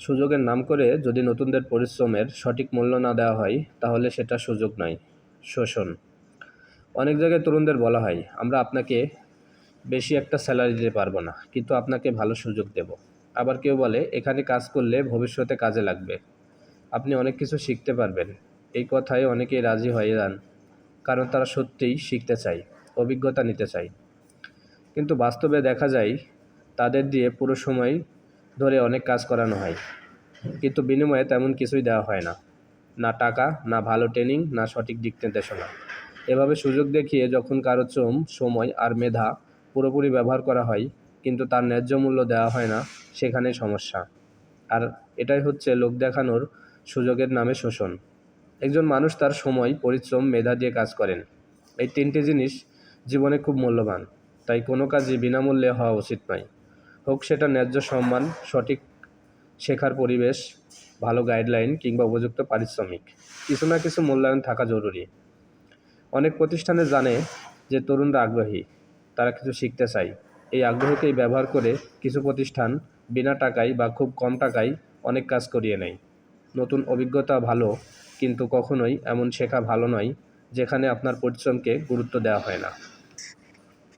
সুযোগের নাম করে যদি নতুনদের পরিশ্রমের সঠিক মূল্য না দেওয়া হয়, তাহলে সেটা সুযোগ নয়। শোষণ। অনেক জায়গায় তরুণদের বলা হয়, আমরা আপনাকে বেশি একটা স্যালারি দিতে পারব না, কিন্তু আপনাকে ভালো সুযোগ দেব। আবার কেউ বলে, এখানে কাজ করলে ভবিষ্যতে কাজে লাগবে। আপনি অনেক কিছু শিখতে পারবেন। এই কথায় অনেকেই রাজি হয়ে যান, কারণ তারা সত্যিই শিখতে চায়, অভিজ্ঞতা নিতে চায়। কিন্তু বাস্তবে দেখা যায়, তাদের দিয়ে পুরো সময় ধরে অনেক কাজ করানো হয়। কিন্তু বিনিময়ে তেমন কিছুই দেওয়া হয় না। না টাকা, না ভালো ট্রেনিং, না সঠিক দিক নির্দেশনা। এভাবে সুযোগ দেখিয়ে যখন কারও চোম সময় আর মেধা পুরোপুরি ব্যবহার করা হয়, কিন্তু তার ন্যায্য মূল্য দেওয়া হয় না, সেখানে সমস্যা। আর এটাই হচ্ছে লোক দেখানোর সুযোগের নামে শোষণ। একজন মানুষ তার সময়, পরিশ্রম, মেধা দিয়ে কাজ করেন। এই তিনটি জিনিস জীবনে খুব মূল্যবান। তাই কোনো কাজই বিনামূল্যে হওয়া উচিত নয়। হোক সেটা ন্যায্য সম্মান, সঠিক শেখার পরিবেশ, ভালো গাইডলাইন কিংবা উপযুক্ত পারিশ্রমিক। কিছু না কিছু মূল্যায়ন থাকা জরুরি। অনেক প্রতিষ্ঠানে জানে যে তরুণরা আগ্রহী, তারা কিছু শিখতে চায়। এই আগ্রহকেই ব্যবহার করে কিছু প্রতিষ্ঠান বিনা টাকায় বা খুব কম টাকায় অনেক কাজ করিয়ে নেয়। নতুন অভিজ্ঞতা ভালো, কিন্তু কখনোই এমন শেখা ভালো নয়, যেখানে আপনার পরিশ্রমকে গুরুত্ব দেওয়া হয় না।